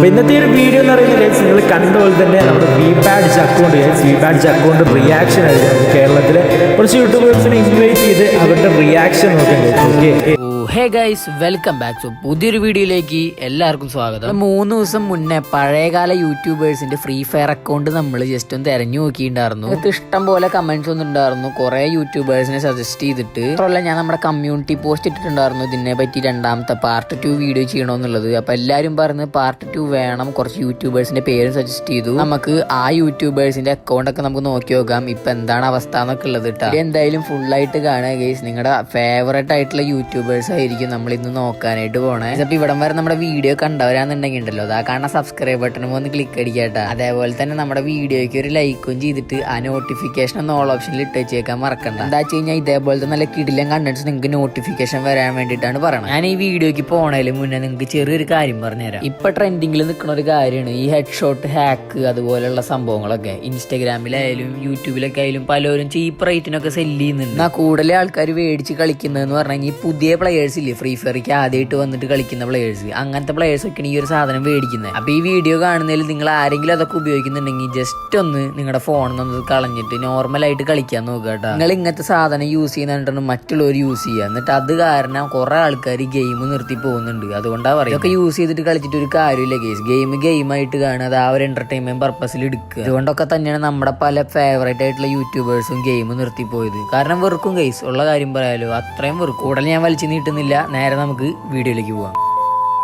അപ്പോൾ ഇന്നത്തെ ഒരു വീഡിയോ എന്ന് പറയുന്നത് ഗൈസ് നിങ്ങൾ കണ്ടതുപോലെ തന്നെ നമ്മുടെ V badge account V badge account reaction ആയിരുന്നു കേരളത്തിലെ കുറച്ച് യൂട്യൂബേഴ്സിനെ ഇൻവൈറ്റ് ചെയ്ത് അവരുടെ റിയാക്ഷൻ നോക്കാൻ okay hey guys welcome back to പുതിയൊരു വീഡിയോയിലേക്ക് എല്ലാവർക്കും സ്വാഗതം. മൂന്ന് ദിവസം മുന്നേ പഴയകാല യൂട്യൂബേഴ്സിന്റെ ഫ്രീ ഫയർ അക്കൗണ്ട് നമ്മൾ ജസ്റ്റ് ഒന്ന് തെരഞ്ഞു നോക്കിയിട്ടുണ്ടായിരുന്നു. നിങ്ങൾക്ക് ഇഷ്ടം പോലെ കമന്റ്സ് ഒന്നും ഉണ്ടായിരുന്നു. കുറെ യൂട്യൂബേഴ്സിനെ സജസ്റ്റ് ചെയ്തിട്ട്. മാത്രമല്ല ഞാൻ നമ്മുടെ കമ്മ്യൂണിറ്റി പോസ്റ്റ് ഇട്ടിട്ടുണ്ടായിരുന്നു. ഇതിനെ പറ്റി രണ്ടാമത്തെ പാർട്ട് ടു വീഡിയോ ചെയ്യണമെന്നുള്ളത് അപ്പൊ എല്ലാവരും പറഞ്ഞ് പാർട്ട് ടു വേണം. കുറച്ച് യൂട്യൂബേഴ്സിന്റെ പേരും സജസ്റ്റ് ചെയ്തു. നമുക്ക് ആ യൂട്യൂബേഴ്സിന്റെ അക്കൗണ്ട് ഒക്കെ നമുക്ക് നോക്കി നോക്കാം. ഇപ്പൊ എന്താണ് അവസ്ഥ എന്നൊക്കെ ഉള്ളത് കേട്ടോ എന്തായാലും ഫുള്ളായിട്ട് കാണുക ഗൈസ് നിങ്ങളുടെ ഫേവറേറ്റ് ആയിട്ടുള്ള യൂട്യൂബേഴ്സ് ആയിരിക്കും നമ്മൾ ഇന്ന് നോക്കാനായിട്ട് പോണേ. അപ്പൊ ഇവിടം വരെ നമ്മുടെ വീഡിയോ കണ്ടവരാന്നുണ്ടെങ്കിൽ ഉണ്ടല്ലോ അതാ കാണുന്ന സബ്സ്ക്രൈബ് ബട്ടണും ഒന്ന് ക്ലിക്ക് അടിക്കട്ടെ അതേപോലെ തന്നെ നമ്മുടെ വീഡിയോയ്ക്ക് ഒരു ലൈക്കും ചെയ്തിട്ട് ആ നോട്ടിഫിക്കേഷൻ ഒന്ന് ഓൾ ഓപ്ഷനിൽ ഇട്ട് വെച്ചേക്കാൻ മറക്കണ്ട. എന്താ വെച്ച് കഴിഞ്ഞാൽ ഇതേപോലത്തെ നല്ല കിടിലം കണ്ടിട്ട് നിങ്ങൾക്ക് നോട്ടിഫിക്കേഷൻ വരാൻ വേണ്ടിയിട്ടാണ് പറയുന്നത് ഞാൻ ഈ വീഡിയോയ്ക്ക് പോണതിന് മുന്നേ നിങ്ങൾക്ക് ചെറിയൊരു കാര്യം പറഞ്ഞുതരാം. ഇപ്പൊ ട്രെൻഡിങ്ങിൽ നിൽക്കുന്ന ഒരു കാര്യമാണ് ഈ ഹെഡ് ഷോട്ട് ഹാക്ക് അതുപോലെയുള്ള സംഭവങ്ങളൊക്കെ. ഇൻസ്റ്റാഗ്രാമിലായാലും യൂട്യൂബിലൊക്കെ ആയാലും പലരും ചീപ്പ് റേറ്റിനൊക്കെ സെല്ല് ചെയ്യുന്നുണ്ട്. എന്നാൽ കൂടുതൽ ആൾക്കാർ മേടിച്ച് കളിക്കുന്നതെന്ന് പറഞ്ഞാൽ ഈ പുതിയ പ്ലെയേഴ്സ് ഇല്ലേ? ഫ്രീ ഫയർക്ക് ആദ്യമായിട്ട് വന്നിട്ട് കളിക്കുന്ന പ്ലേയേഴ്സ് അങ്ങനത്തെ പ്ലേയേഴ്സ് ഒക്കെയാണ് ഈ ഒരു സാധനം മേടിക്കുന്നത്. അപ്പൊ ഈ വീഡിയോ കാണുന്നതിൽ നിങ്ങൾ ആരെങ്കിലും അതൊക്കെ ഉപയോഗിക്കുന്നുണ്ടെങ്കിൽ ജസ്റ്റ് ഒന്ന് നിങ്ങളുടെ ഫോണിൽ നിന്ന് കളഞ്ഞിട്ട് നോർമൽ ആയിട്ട് കളിക്കാൻ നോക്കുക കേട്ടോ. നിങ്ങൾ ഇങ്ങനത്തെ സാധനം യൂസ് ചെയ്യുന്നുണ്ടെന്ന് മറ്റുള്ളവർ യൂസ് ചെയ്യുക. എന്നിട്ട് അത് കാരണം കുറെ ആൾക്കാർ ഗെയിം നിർത്തി പോകുന്നുണ്ട്. അതുകൊണ്ടാണ് പറയുക ഇതൊക്കെ യൂസ് ചെയ്തിട്ട് കളിച്ചിട്ട് ഒരു കാര്യമില്ല ഗെയിം ഗെയിം ഗെയിമായിട്ട് കാണുക. അത് ആ ഒരു എന്റർടൈൻമെന്റ് പർപ്പസിൽ എടുക്കുക. അതുകൊണ്ടൊക്കെ തന്നെയാണ് നമ്മുടെ പല ഫേവറേറ്റ് ആയിട്ടുള്ള യൂട്യൂബേഴ്സും ഗെയിം നിർത്തി നിർത്തിപ്പോയത് കാരണം വെറുക്കും ഗെയ്സ് ഉള്ള കാര്യം പറയാലോ. അത്രയും വെറുക്കും. ഉടനെ ഞാൻ വലിച്ചു നീട്ടുന്നില്ല നേരെ നമുക്ക് വീഡിയോയിലേക്ക് പോവാം.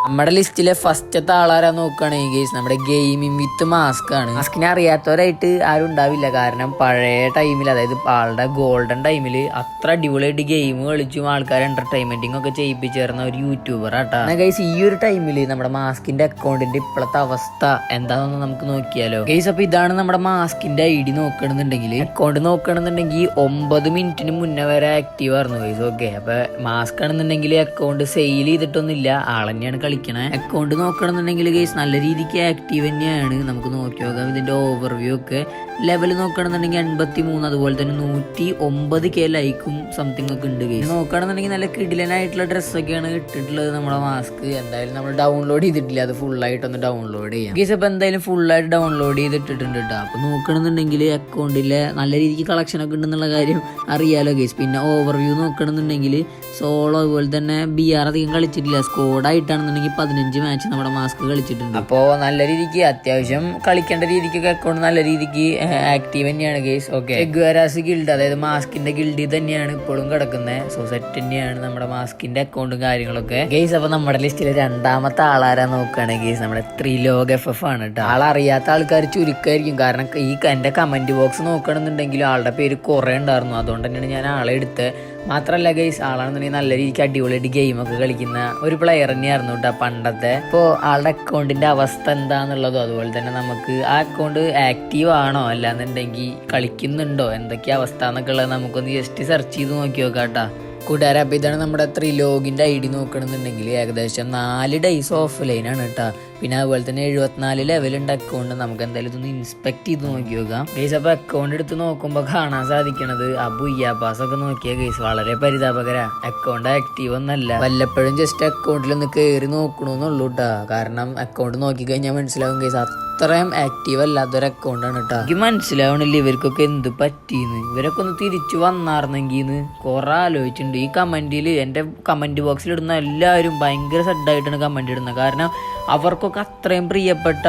നമ്മുടെ ലിസ്റ്റിലെ ഫസ്റ്റത്തെ ആളാരാ നോക്കുകയാണെങ്കിൽ ഗെയ്സ് നമ്മുടെ ഗെയിമിംഗ് വിത്ത് മാസ്ക് ആണ്. മാസ്കിനെ അറിയാത്തവരായിട്ട് ആരും ഉണ്ടാവില്ല. കാരണം പഴയ ടൈമിൽ അതായത് ആളുടെ ഗോൾഡൻ ടൈമിൽ അത്ര അടിപൊളിയായിട്ട് ഗെയിം കളിച്ചും ആൾക്കാരെ എന്റർടൈൻമെന്റിംഗ് ഒക്കെ ചെയ്യിപ്പിച്ചേർന്ന ഒരു യൂട്യൂബർ ആട്ടാ. ഗൈസ് ഈ ഒരു ടൈമിൽ നമ്മുടെ മാസ്കിന്റെ അക്കൗണ്ടിന്റെ ഇപ്പോഴത്തെ അവസ്ഥ എന്താണെന്ന് നമുക്ക് നോക്കിയാലോ. ഗൈസ് അപ്പൊ ഇതാണ് നമ്മുടെ മാസ്കിന്റെ ഐ ഡി നോക്കണമെന്നുണ്ടെങ്കിൽ അക്കൗണ്ട് നോക്കണമെന്നുണ്ടെങ്കിൽ ഒമ്പത് മിനിറ്റിന് മുന്നേ വരെ ആക്റ്റീവ് ആയിരുന്നു ഗൈസ് ഓക്കെ അപ്പൊ മാസ്ക് ആണെന്നുണ്ടെങ്കിൽ അക്കൗണ്ട് സെയിൽ ചെയ്തിട്ടൊന്നുമില്ല. ആളെന്നെയാണ് കളിക്കണേ അക്കൗണ്ട് നോക്കണമെന്നുണ്ടെങ്കിൽ ഗൈസ് നല്ല രീതിക്ക് ആക്റ്റീവ് തന്നെയാണ്. നമുക്ക് നോക്കി നോക്കാം. ഇതിന്റെ ഓവർവ്യൂ ഒക്കെ ലെവൽ നോക്കണമെന്നുണ്ടെങ്കിൽ എൺപത്തി മൂന്ന് അതുപോലെ തന്നെ നൂറ്റി ഒമ്പത് കെ ലൈക്കും സംതിങ് ഒക്കെ ഉണ്ട് ഗൈസ് നോക്കുകയാണെന്നുണ്ടെങ്കിൽ നല്ല കിടിലനായിട്ടുള്ള ഡ്രസ്സൊക്കെയാണ് ഇട്ടിട്ടുള്ളത് നമ്മുടെ മാസ്ക് എന്തായാലും നമ്മൾ ഡൗൺലോഡ് ചെയ്തിട്ടില്ല. അത് ഫുള്ളായിട്ടൊന്ന് ഡൗൺലോഡ് ചെയ്യാം. ഗൈസ് അപ്പോൾ എന്തായാലും ഫുള്ളായിട്ട് ഡൗൺലോഡ് ചെയ്തിട്ടിട്ടുണ്ട് കേട്ടോ അപ്പോൾ നോക്കണമെന്നുണ്ടെങ്കിൽ അക്കൗണ്ടിലെ നല്ല രീതിക്ക് കളക്ഷൻ ഒക്കെ ഉണ്ടെന്നുള്ള കാര്യം അറിയാലോ ഗൈസ് പിന്നെ ഓവർവ്യൂ നോക്കണമെന്നുണ്ടെങ്കിൽ സോളോ അതുപോലെ തന്നെ ബി ആർ അധികം കളിച്ചിട്ടില്ല. സ്കോഡായിട്ടാണെന്നുണ്ടെങ്കിൽ പതിനഞ്ച് മാച്ച് നമ്മുടെ മാസ്ക് കളിച്ചിട്ടുണ്ട്. അപ്പോൾ നല്ല രീതിക്ക് അത്യാവശ്യം കളിക്കേണ്ട രീതിക്കൊക്കെ അക്കൗണ്ട് നല്ല രീതിക്ക് ആക്റ്റീവ് തന്നെയാണ് ഗെയ്സ് ഓക്കെ എഗ്വാരാസ് ഗിൽഡ് അതായത് മാസ്കിന്റെ ഗിൽഡിൽ തന്നെയാണ് ഇപ്പോഴും കിടക്കുന്നത് സോ സെറ്റ് തന്നെയാണ് നമ്മുടെ മാസ്കിന്റെ അക്കൗണ്ടും കാര്യങ്ങളൊക്കെ. ഗെയ്സ് അപ്പൊ നമ്മുടെ ലിസ്റ്റിലെ രണ്ടാമത്തെ ആളാരാ നോക്കുകയാണെങ്കിൽ ഗെയ്സ് നമ്മുടെ ത്രിലോക എഫ് എഫ് ആണ് കേട്ടോ ആളറിയാത്ത ആൾക്കാർ ചുരുക്കമായിരിക്കും കാരണം ഈ എന്റെ കമന്റ് ബോക്സ് നോക്കണമെന്നുണ്ടെങ്കിൽ ആളുടെ പേര് കുറെ ഉണ്ടായിരുന്നു. അതുകൊണ്ട് തന്നെയാണ് ഞാൻ ആളെ എടുത്തത്. മാത്രല്ല ഗൈസ് ആളാണെന്നുണ്ടെങ്കിൽ നല്ല രീതിക്ക് അടിപൊളിയായിട്ട് ഗെയിം ഒക്കെ കളിക്കുന്ന ഒരു പ്ലെയർ തന്നെയായിരുന്നു കേട്ടോ പണ്ടത്തെ. ഇപ്പോൾ ആളുടെ അക്കൗണ്ടിന്റെ അവസ്ഥ എന്താന്നുള്ളതും അതുപോലെ തന്നെ നമുക്ക് ആ അക്കൗണ്ട് ആക്റ്റീവ് ആണോ അല്ലാന്നുണ്ടെങ്കിൽ കളിക്കുന്നുണ്ടോ? എന്തൊക്കെയാ അവസ്ഥ എന്നൊക്കെ ഉള്ളത് നമുക്കൊന്ന് ജസ്റ്റ് സെർച്ച് ചെയ്ത് നോക്കി നോക്കാം കേട്ടോ കൂട്ടുകാരെ ഇതാണ് നമ്മുടെ ത്രിലോഗിന്റെ ഐ ഡി നോക്കണമെന്നുണ്ടെങ്കിൽ ഏകദേശം നാല് ഡേയ്സ് ഓഫ് ലൈനാണ് കേട്ടോ പിന്നെ അതുപോലെ തന്നെ എഴുപത്തിനാല് ലെവലുണ്ട് അക്കൗണ്ട് നമുക്ക് എന്തായാലും ഇതൊന്ന് ഇൻസ്പെക്ട് ചെയ്ത് നോക്കി നോക്കാം. ഗൈസ് അപ്പോൾ അക്കൗണ്ട് എടുത്ത് നോക്കുമ്പോൾ കാണാൻ സാധിക്കണത് അബു ഇയാപ്പാസ് ഒക്കെ നോക്കിയ ഗൈസ് വളരെ പരിതാപകര. അക്കൗണ്ട് ആക്റ്റീവ് ഒന്നല്ല. വല്ലപ്പോഴും ജസ്റ്റ് അക്കൗണ്ടിൽ ഒന്ന് കയറി നോക്കണമെന്നുള്ളൂ കേട്ടോ കാരണം അക്കൗണ്ട് നോക്കി കഴിഞ്ഞാൽ മനസ്സിലാവും ഗൈസ് അത്രയും ആക്റ്റീവ് അല്ലാത്തൊരു അക്കൗണ്ടാണ് കേട്ടോ എനിക്ക് മനസ്സിലാവണില്ല ഇവർക്കൊക്കെ എന്ത് പറ്റിയെന്ന് ഇവരൊക്കെ ഒന്ന് തിരിച്ചു വന്നാർന്നെങ്കിൽ കുറെ ആലോചിച്ചിട്ടുണ്ട് ഈ കമന്റിൽ എന്റെ കമന്റ് ബോക്സിൽ ഇടുന്ന എല്ലാവരും ഭയങ്കര സഡായിട്ടാണ് കമന്റ് ഇടുന്നത് കാരണം അവർക്കൊക്കെ അത്രയും പ്രിയപ്പെട്ട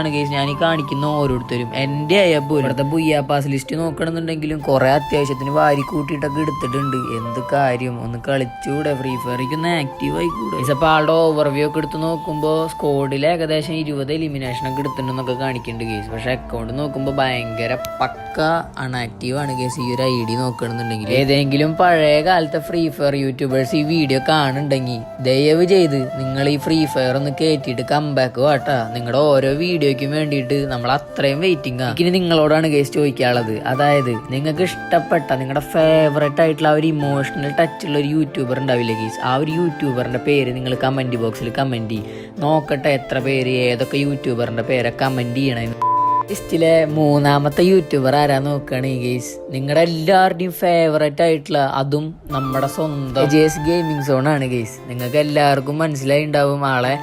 ആണ് കേസ് ഞാൻ ഈ കാണിക്കുന്ന ഓരോരുത്തരും. എന്റെ ആയപ്പോൾ ഇവിടുത്തെ ബുയ്യാപ്പാസ് ലിസ്റ്റ് നോക്കണമെന്നുണ്ടെങ്കിലും കുറെ അത്യാവശ്യത്തിന് വാരി കൂട്ടിയിട്ടൊക്കെ എടുത്തിട്ടുണ്ട്. എന്ത് കാര്യം? ഒന്ന് കളിച്ചൂടെ. ഫ്രീ ഫയറിക്ക് ഒന്ന് ആക്റ്റീവ് ആയിക്കൂടെ. അപ്പോൾ ആളുടെ ഓവർവ്യൂ ഒക്കെ എടുത്ത് നോക്കുമ്പോൾ സ്കോഡിൽ ഏകദേശം ഇരുപത് എലിമിനേഷൻ ഒക്കെ എടുത്തിട്ടുണ്ടെന്നൊക്കെ കാണിക്കുന്നുണ്ട് കേസ് പക്ഷെ അക്കൗണ്ട് നോക്കുമ്പോൾ ഭയങ്കര പക്ക അൺആക്റ്റീവ് ആണ് കേസ് ഈ ഒരു ഐ ഡി നോക്കണമെന്നുണ്ടെങ്കിൽ ഏതെങ്കിലും പഴയ കാലത്തെ ഫ്രീ ഫയർ യൂട്യൂബേഴ്സ് ഈ വീഡിയോ കാണുന്നുണ്ടെങ്കിൽ ദയവ് ചെയ്ത് നിങ്ങൾ ഈ ഫ്രീ ഫയർ ഒന്ന് കയറ്റിയിട്ട് കമ്പാക്ക് വാട്ടാ. നിങ്ങളുടെ ഓരോ വീഡിയോയ്ക്കും വേണ്ടിയിട്ട് നമ്മൾ അത്രയും വെയിറ്റിംഗ് ആണ് ഇനി നിങ്ങളോടാണ് കേസ് ചോദിക്കാനുള്ളത്. അതായത് നിങ്ങൾക്ക് ഇഷ്ടപ്പെട്ട നിങ്ങളുടെ ഫേവറേറ്റ് ആയിട്ടുള്ള ആ ഒരു ഇമോഷണൽ ടച്ച് ഉള്ള ഒരു യൂട്യൂബർ ഉണ്ടാവില്ലേ കേസ് ആ ഒരു യൂട്യൂബറിന്റെ പേര് നിങ്ങൾ കമന്റ് ബോക്സിൽ കമന്റ് ചെയ്യും. നോക്കട്ടെ എത്ര പേര് ഏതൊക്കെ യൂട്യൂബറിന്റെ പേരെ കമന്റ് ചെയ്യണേ. ലിസ്റ്റിലെ മൂന്നാമത്തെ യൂട്യൂബർ ആരാ നോക്കുകയാണെങ്കിൽ ഗെയ്സ് നിങ്ങളുടെ എല്ലാവരുടെയും ഫേവറേറ്റ് ആയിട്ടുള്ള അതും നമ്മുടെ സ്വന്തം ജേസ് ഗെയിമിംഗ് സോൺ ആണ് ഗെയ്സ് നിങ്ങൾക്ക് എല്ലാവർക്കും മനസ്സിലായി ഉണ്ടാവും ആളെ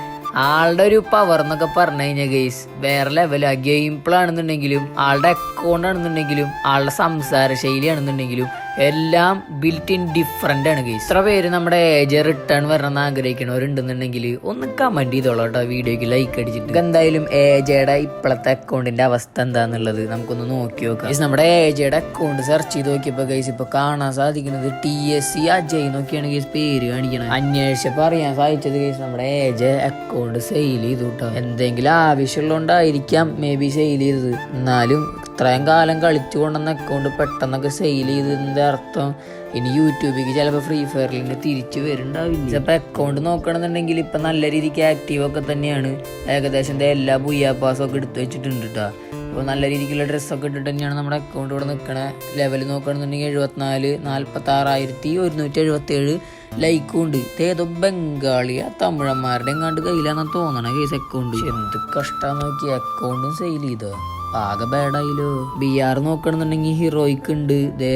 ആളുടെ ഒരു പവർ എന്നൊക്കെ പറഞ്ഞു കഴിഞ്ഞാൽ ഗെയ്സ് വേറെ ലെവലാ ഗെയിം പ്ലാണെന്നുണ്ടെങ്കിലും ആളുടെ അക്കൗണ്ട് ആണെന്നുണ്ടെങ്കിലും ആളുടെ സംസാര ശൈലി ആണെന്നുണ്ടെങ്കിലും എല്ലാം ബിൽറ്റ് ഇൻ ഡിഫറെന്റ് ആണ് കേസ് ഇത്ര പേര് നമ്മുടെ ഏജ് റിട്ടേൺ വരണമെന്ന് ആഗ്രഹിക്കണവരുണ്ടെന്നുണ്ടെങ്കിൽ ഒന്ന് കമന്റ് ചെയ്തോളൂ കേട്ടോ വീഡിയോയ്ക്ക് ലൈക്ക് അടിച്ചിട്ട്. എന്തായാലും ഏജയുടെ ഇപ്പോഴത്തെ അക്കൗണ്ടിന്റെ അവസ്ഥ എന്താണെന്നുള്ളത് നമുക്കൊന്ന് നോക്കി നോക്കാം. ഗൈസ് നമ്മുടെ ഏജയുടെ അക്കൗണ്ട് സെർച്ച് ചെയ്ത് നോക്കിയപ്പോൾ ഗൈസ് ഇപ്പൊ കാണാൻ സാധിക്കുന്നത് ടി എസ് സി അജയ് നോക്കിയാണ് ഗൈസ് പേര് കാണിക്കണം. അന്വേഷിച്ചപ്പോൾ അറിയാൻ സാധിച്ചത് ഗൈസ് നമ്മുടെ ഏജ അക്കൗണ്ട് സെയിൽ ചെയ്തു കേട്ടോ. എന്തെങ്കിലും ആവശ്യമുള്ളതുകൊണ്ടായിരിക്കാം മേ ബി സെയിൽ ചെയ്തത്. എന്നാലും ഇത്രയും കാലം കളിച്ചു കൊണ്ടുവന്ന അക്കൗണ്ട് പെട്ടെന്നൊക്കെ സെയിൽ ചെയ്തതിന്റെ അർത്ഥം ഇനി യൂട്യൂബിലേക്ക് ചിലപ്പോൾ ഫ്രീ ഫയറിൽ നിന്ന് തിരിച്ചു വരുന്നുണ്ടാവില്ല? ചിലപ്പോൾ അക്കൗണ്ട് നോക്കണമെന്നുണ്ടെങ്കിൽ ഇപ്പം നല്ല രീതിക്ക് ആക്റ്റീവ് ഒക്കെ തന്നെയാണ്. ഏകദേശം എല്ലാ ബുയ്യാപ്പാസും ഒക്കെ എടുത്തു വെച്ചിട്ടുണ്ട് കേട്ടോ അപ്പോൾ നല്ല രീതിക്കുള്ള ഡ്രസ്സൊക്കെ ഇട്ടിട്ട് തന്നെയാണ് നമ്മുടെ അക്കൗണ്ട് ഇവിടെ നിൽക്കണ ലെവൽ നോക്കുകയാണെന്നുണ്ടെങ്കിൽ എഴുപത്തിനാല് നാൽപ്പത്തി ആറായിരത്തി ഒരുന്നൂറ്റി എഴുപത്തി ഏഴ് ലൈക്കും ഉണ്ട് ഏതോ ബംഗാളിയ തമിഴന്മാരുടെ എങ്ങാണ്ട് കയ്യിലാണെന്ന് തോന്നണ കേസ് അക്കൗണ്ട് എന്ത് കഷ്ടം നോക്കി അക്കൗണ്ടും സെയിൽ ചെയ്തോ? ആകെ ബാഡായില്ലോ ബി ആർ നോക്കണമെന്നുണ്ടെങ്കിൽ ഹീറോയ്ക്ക് ഉണ്ട്. ദേ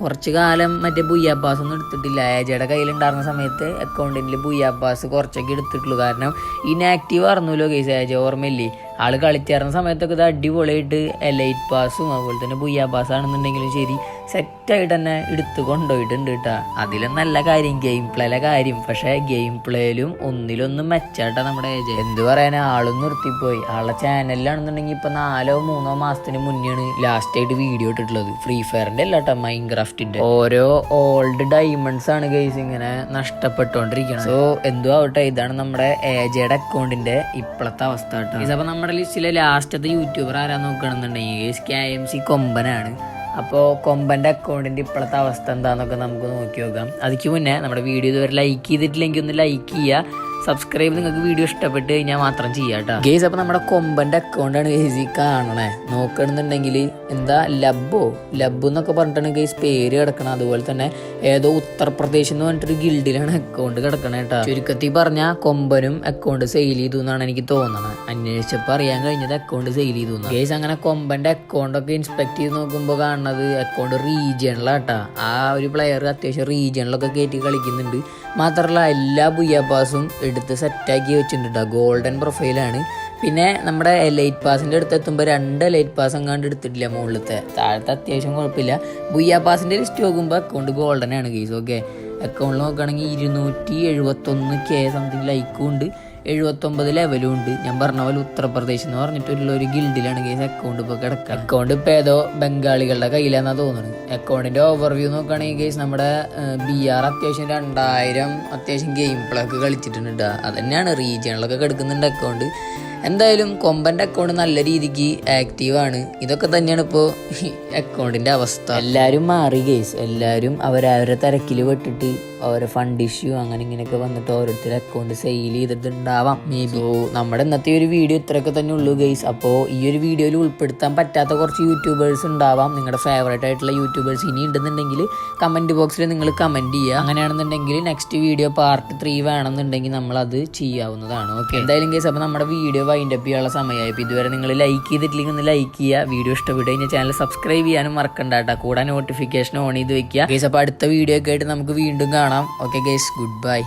കുറച്ച് കാലം മറ്റേ ബുയ്യാപ്പാസ് ഒന്നും എടുത്തിട്ടില്ല. ഏജയുടെ കയ്യിലുണ്ടായിരുന്ന സമയത്ത് അക്കൗണ്ടിൽ ബുയ്യാപ്പാസ് കുറച്ചൊക്കെ എടുത്തിട്ടുള്ളൂ. കാരണം ഇനാക്റ്റീവ് ആയിരുന്നല്ലോ കേസ് ഏജ ഓർമ്മയില്ലേ? ആൾ കളിച്ചേർന്ന സമയത്തൊക്കെ ഇത് അടിപൊളിയായിട്ട് എലൈറ്റ് പാസും അതുപോലെ തന്നെ ബുയ്യാ ആണെന്നുണ്ടെങ്കിലും ശരി. സെറ്റായിട്ട് തന്നെ എടുത്ത് കൊണ്ടുപോയിട്ടുണ്ട് കേട്ടോ അതിലും നല്ല കാര്യം ഗെയിം പ്ലേയിലെ കാര്യം. പക്ഷേ ഗെയിം പ്ലേയിലും ഒന്നിലൊന്നും മെച്ചാട്ടാ നമ്മുടെ ഏജ്. എന്ത് പറയാനാ ആളും നിർത്തിപ്പോയി. ആളുടെ ചാനലിലാണെന്നുണ്ടെങ്കിൽ ഇപ്പൊ നാലോ മൂന്നോ മാസത്തിന് മുന്നെയാണ് ലാസ്റ്റ് ആയിട്ട് വീഡിയോ ഇട്ടിട്ടുള്ളത്. ഫ്രീ ഫയറിന്റെ അല്ല കേട്ടോ മൈൻ ക്രാഫ്റ്റിന്റെ ഓരോ ഓൾഡ് ഡയമണ്ട്സ് ആണ് ഗൈസ് ഇങ്ങനെ നഷ്ടപ്പെട്ടുകൊണ്ടിരിക്കുന്നത് സോ എന്തോ ആവട്ടെ ഇതാണ് നമ്മുടെ ഏജയുടെ അക്കൗണ്ടിന്റെ ഇപ്പോഴത്തെ അവസ്ഥ കേട്ടോ ഇതപ്പോ നമ്മുടെ ലിസ്റ്റിലെ ലാസ്റ്റത്തെ യൂട്യൂബർ ആരാ നോക്കുകയാണെന്നുണ്ടെങ്കിൽ കെ എം സി കൊമ്പനാണ് അപ്പോൾ കൊമ്പന്റെ അക്കൗണ്ടിന്റെ ഇപ്പോഴത്തെ അവസ്ഥ എന്താണെന്നൊക്കെ നമുക്ക് നോക്കി നോക്കാം. അതിക്ക് മുന്നേ നമ്മുടെ വീഡിയോ ഇതുവരെ ലൈക്ക് ചെയ്തിട്ടില്ലെങ്കിൽ ഒന്ന് ലൈക്ക് ചെയ്യുക. സബ്സ്ക്രൈബ് നിങ്ങൾക്ക് വീഡിയോ ഇഷ്ടപ്പെട്ട് കഴിഞ്ഞാൽ മാത്രം ചെയ്യാം കേട്ടോ ഗേസ് അപ്പോൾ നമ്മുടെ കൊമ്പന്റെ അക്കൗണ്ടാണ് ഗേസ് ഈ കാണണേ. നോക്കണമെന്നുണ്ടെങ്കിൽ എന്താ ലബോ ലബ് എന്നൊക്കെ പറഞ്ഞിട്ടാണ് ഗേസ് പേര് കിടക്കണം. അതുപോലെ തന്നെ ഏതോ ഉത്തർപ്രദേശ് എന്ന് പറഞ്ഞിട്ടൊരു ഗിൽഡിലാണ് അക്കൗണ്ട് കിടക്കണേ കേട്ടോ ചുരുക്കത്തിൽ പറഞ്ഞാൽ കൊമ്പനും അക്കൗണ്ട് സെയിൽ ചെയ്തു എന്നാണ് എനിക്ക് തോന്നുന്നത് അന്വേഷിച്ചപ്പോൾ അറിയാൻ കഴിഞ്ഞത് അക്കൗണ്ട് സെയിൽ ചെയ്തു ഗേസ് അങ്ങനെ കൊമ്പന്റെ അക്കൗണ്ട് ഒക്കെ ഇൻസ്പെക്ട് ചെയ്ത് നോക്കുമ്പോൾ കാണുന്നത് അക്കൗണ്ട് റീജിയണിലാട്ടാ ആ ഒരു പ്ലെയർ അത്യാവശ്യം റീജിയണലൊക്കെ കയറ്റി കളിക്കുന്നുണ്ട്. മാത്രമല്ല എല്ലാ ബുയ്യാപ്പാസും എടുത്ത് സെറ്റാക്കി വെച്ചിട്ടുണ്ട് ഗോൾഡൻ പ്രൊഫൈലാണ് പിന്നെ നമ്മുടെ ലൈറ്റ് പാസിന്റെ അടുത്ത് എത്തുമ്പോൾ രണ്ട് ലൈറ്റ് പാസ് എങ്ങാണ്ട് എടുത്തിട്ടില്ല മുകളിലത്തെ. താഴത്തെ അത്യാവശ്യം കുഴപ്പമില്ല. ബുയ്യ പാസിന്റെ ലിസ്റ്റ് നോക്കുമ്പോൾ അക്കൗണ്ട് ഗോൾഡൻ ആണ് കേസ് ഓക്കെ അക്കൗണ്ടിൽ നോക്കുകയാണെങ്കിൽ ഇരുന്നൂറ്റി എഴുപത്തൊന്ന് കെ സംതിങ് ലൈക്കും ഉണ്ട്. എഴുപത്തൊമ്പത് ലെവലും ഉണ്ട്. ഞാൻ പറഞ്ഞ പോലെ ഉത്തർപ്രദേശ് എന്ന് പറഞ്ഞിട്ടുള്ള ഒരു ഗിൽഡിലാണ് കേസ് അക്കൗണ്ട് ഇപ്പോൾ കിടക്കുക അക്കൗണ്ട് ഇപ്പോൾ ഏതോ ബംഗാളികളുടെ കയ്യിലാണെന്നാണ് തോന്നുന്നത്. അക്കൗണ്ടിന്റെ ഓവർവ്യൂ നോക്കുകയാണെങ്കിൽ കേസ് നമ്മുടെ ബി ആർ അത്യാവശ്യം രണ്ടായിരം അത്യാവശ്യം ഗെയിം പ്ലൊക്കെ കളിച്ചിട്ടുണ്ട്. അത് തന്നെയാണ് റീജിയണിലൊക്കെ കിടക്കുന്നുണ്ട് അക്കൗണ്ട് എന്തായാലും കൊമ്പന്റെ അക്കൗണ്ട് നല്ല രീതിക്ക് ആക്റ്റീവാണ് ഇതൊക്കെ തന്നെയാണ് ഇപ്പോൾ അക്കൗണ്ടിന്റെ അവസ്ഥ. എല്ലാവരും മാറി കേസ് എല്ലാവരും അവരവരെ തിരക്കിൽ പെട്ടിട്ട് ഓരോ ഫണ്ട് ഇഷ്യൂ അങ്ങനെ ഇങ്ങനെയൊക്കെ വന്നിട്ട് ഓരോരുത്തർ അക്കൗണ്ട് സെയിൽ ചെയ്തിട്ടുണ്ടാവാം. മേ ബി നമ്മുടെ ഇന്നത്തെ ഒരു വീഡിയോ ഇത്രയൊക്കെ തന്നെ ഉള്ളൂ ഗൈസ് അപ്പോൾ ഈ ഒരു വീഡിയോയിൽ ഉൾപ്പെടുത്താൻ പറ്റാത്ത കുറച്ച് യൂട്യൂബേഴ്സ് ഉണ്ടാവാം. നിങ്ങളുടെ ഫേവറേറ്റ് ആയിട്ടുള്ള യൂട്യൂബേഴ്സ് ഇനി ഉണ്ടെന്നുണ്ടെങ്കിൽ കമന്റ് ബോക്സിൽ നിങ്ങൾ കമന്റ് ചെയ്യുക. അങ്ങനെയാണെന്നുണ്ടെങ്കിൽ നെക്സ്റ്റ് വീഡിയോ പാർട്ട് ത്രീ വേണമെന്നുണ്ടെങ്കിൽ നമ്മളത് ചെയ്യാവുന്നതാണ്. ഓക്കെ എന്തായാലും ഗൈസ് അപ്പോൾ നമ്മുടെ വീഡിയോ വൈൻഡ് അപ്പ് ചെയ്യാനുള്ള സമയമായി ഇപ്പോൾ ഇതുവരെ നിങ്ങൾ ലൈക്ക് ചെയ്തിട്ടില്ലെങ്കിൽ ഒന്ന് ലൈക്ക് ചെയ്യുക. വീഡിയോ ഇഷ്ടപ്പെട്ടു കഴിഞ്ഞാൽ ചാനൽ സബ്സ്ക്രൈബ് ചെയ്യാനും മറക്കണ്ട കേട്ടോ. കൂടെ നോട്ടിഫിക്കേഷൻ ഓൺ ചെയ്ത് വെക്കുക. ഗൈസ് അപ്പോൾ അടുത്ത വീഡിയോ ഒക്കെ ആയിട്ട് നമുക്ക് വീണ്ടും കാണാം. Okay guys good bye